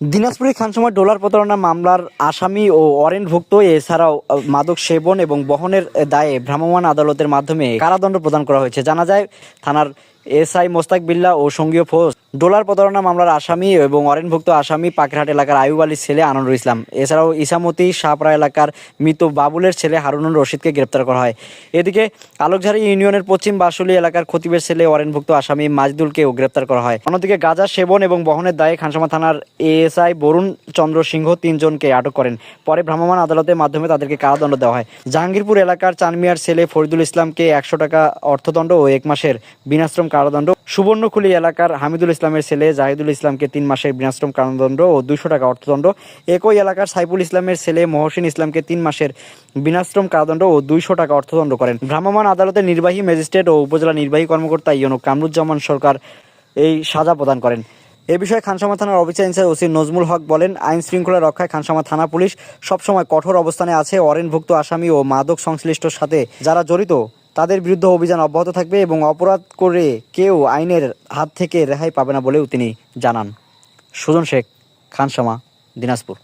দিনাজপুরে খানসময় ডলার প্রতারণা মামলার আসামি ও অরেন্টভুক্ত এছাড়াও মাদক সেবন এবং বহনের দায়ে ভ্রাম্যমাণ আদালতের মাধ্যমে কারাদণ্ড প্রদান করা হয়েছে। জানা যায়, থানার এসআই মোস্তাক বিল্লা ও সঙ্গীয় ফোর্স ডোলার প্রতারণা মামলার আসামি এবং অরেনভুক্ত আসামি পাকরহাট এলাকার আয়ুব আলীর ছেলে আনন্দ ইসলাম। এছাড়াও ইসামতি সাপরা এলাকার মৃত বাবুলের ছেলে হারুনুর রশিদকে গ্রেপ্তার করা হয়। এদিকে আলোকঝাড়ি ইউনিয়নের পশ্চিম বাসুলি এলাকার খতিবের ছেলে অরেনভুক্ত আসামি মাজদুলকেও গ্রেপ্তার করা হয়। অন্যদিকে গাজা সেবন এবং বহনের দায়ে খানসামা থানার এএসআই বরুণ চন্দ্র সিংহ তিনজনকে আটক করেন। পরে ভ্রাম্যমাণ আদালতের মাধ্যমে তাদেরকে কারাদণ্ড দেওয়া হয়। জাহাঙ্গীরপুর এলাকার চানমিয়ার ছেলে ফরিদুল ইসলামকে একশো টাকা অর্থদণ্ড ও এক মাসের বিনাশ্রম কারাদণ্ড। সুবর্ণখুলি এলাকার হামিদুল ইসলামের ছেলে জাহিদুল ইসলামকে তিন মাসের বিনাশ্রম কারাদণ্ড ও দুশো টাকা অর্থদণ্ড। একই এলাকার সাইফুল ইসলামের ছেলে মহসিন ইসলামকে তিন মাসের বিনাশ্রম কারাদণ্ড ও দুইশো টাকা অর্থদণ্ড করেন। ভ্রাম্যমাণ আদালতের নির্বাহী ম্যাজিস্ট্রেট ও উপজেলা নির্বাহী কর্মকর্তা ইয়নো কামরুজ্জামান সরকার এই সাজা প্রদান করেন। এ বিষয়ে খানসামা থানার officer in charge OC Nazmul Haque বলেন আইন শৃঙ্খলা রক্ষায় খানসামা থানা পুলিশ সবসময় কঠোর অবস্থানে আছে। অরেনভুক্ত আসামি ও মাদক সংশ্লিষ্টর সাথে যারা জড়িত তাদের বিরুদ্ধে অভিযান অব্যাহত থাকবে এবং অপরাধ করে কেউ আইনের হাত থেকে রেহাই পাবে না বলেও তিনি জানান। সুজন শেখ, খানসামা, দিনাজপুর।